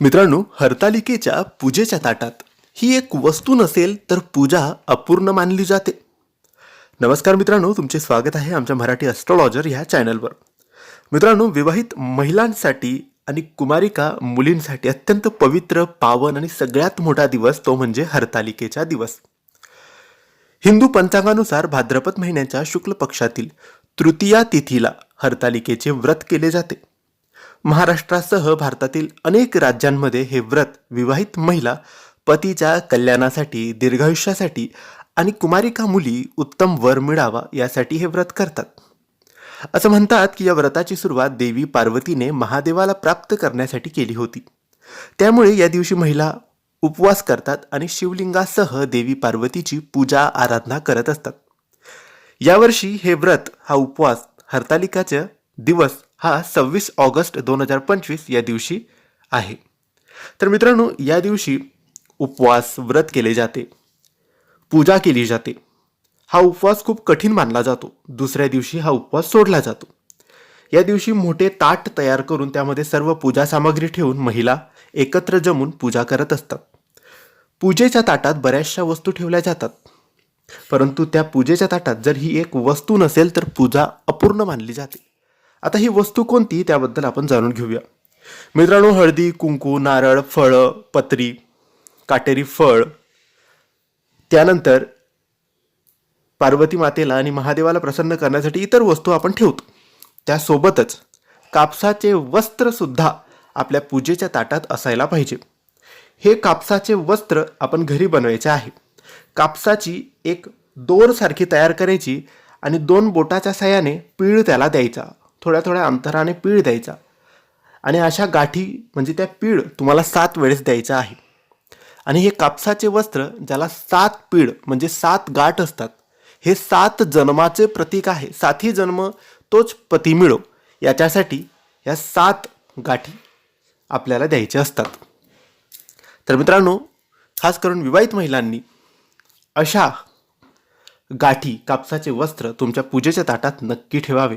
मित्रांनो हरतालिकेच्या पूजेच्या ताटात ही एक वस्तू नसेल तर पूजा अपूर्ण मानली जाते. नमस्कार मित्रांनो तुमचे स्वागत आहे आमच्या मराठी ॲस्ट्रॉलॉजर ह्या चॅनलवर मित्रांनो विवाहित महिलांसाठी आणि कुमारिका मुलींसाठी अत्यंत पवित्र पावन आणि सगळ्यात मोठा दिवस तो म्हणजे हरतालिकेचा दिवस. हिंदू पंचांगानुसार भाद्रपद महिन्याच्या शुक्ल पक्षातील तृतीया तिथीला हरतालिकेचे व्रत केले जाते. महाराष्ट्रासह भारतातील अनेक राज्यांमध्ये हे व्रत विवाहित महिला पतीच्या कल्याणासाठी दीर्घायुष्यासाठी आणि कुमारिका मुली उत्तम वर मिळावा यासाठी हे व्रत करतात. असं म्हणतात की या व्रताची सुरुवात देवी पार्वतीने महादेवाला प्राप्त करण्यासाठी केली होती. त्यामुळे या दिवशी महिला उपवास करतात आणि शिवलिंगासह देवी पार्वतीची पूजा आराधना करत असतात. यावर्षी हे व्रत हा उपवास हरतालिकाच्या दिवस हा सव्वीस ऑगस्ट दोन हजार पंचवीस या दिवशी आहे. तर मित्रांनो या दिवशी उपवास व्रत केले जाते पूजा केली जाते. हा उपवास खूप कठीण मानला जातो. दुसऱ्या दिवशी हा उपवास सोडला जातो. या दिवशी मोठे ताट तयार करून त्यामध्ये सर्व पूजा सामग्री ठेवून महिला एकत्र जमून पूजा करत असतात. पूजेच्या ताटात बऱ्याचशा वस्तू ठेवल्या जातात. परंतु त्या पूजेच्या ताटात जर ही एक वस्तू नसेल तर पूजा अपूर्ण मानली जाते. आता ही वस्तू कोणती त्याबद्दल आपण जाणून घेऊया. मित्रांनो हळदी कुंकू नारळ फळं पत्री काटेरी फळ त्यानंतर पार्वती मातेला आणि महादेवाला प्रसन्न करण्यासाठी इतर वस्तू आपण ठेवतो. त्यासोबतच कापसाचे वस्त्रसुद्धा आपल्या पूजेच्या ताटात असायला पाहिजे. हे कापसाचे वस्त्र आपण घरी बनवायचे आहे. कापसाची एक दोरसारखी तयार करायची आणि दोन बोटाच्या साह्याने पीळ त्याला द्यायचा. थोड्या थोड्या अंतराने पीळ द्यायचा. आणि अशा गाठी म्हणजे त्या पीळ तुम्हाला सात वेळेस द्यायचा आहे. आणि हे कापसाचे वस्त्र ज्याला सात पीळ म्हणजे सात गाठ असतात हे सात जन्माचे प्रतीक आहे. सातही जन्म तोच पती मिळो याच्यासाठी या सात गाठी आपल्याला द्यायच्या असतात. तर मित्रांनो खास करून विवाहित महिलांनी अशा गाठी कापसाचे वस्त्र तुमच्या पूजेच्या ताटात नक्की ठेवावे.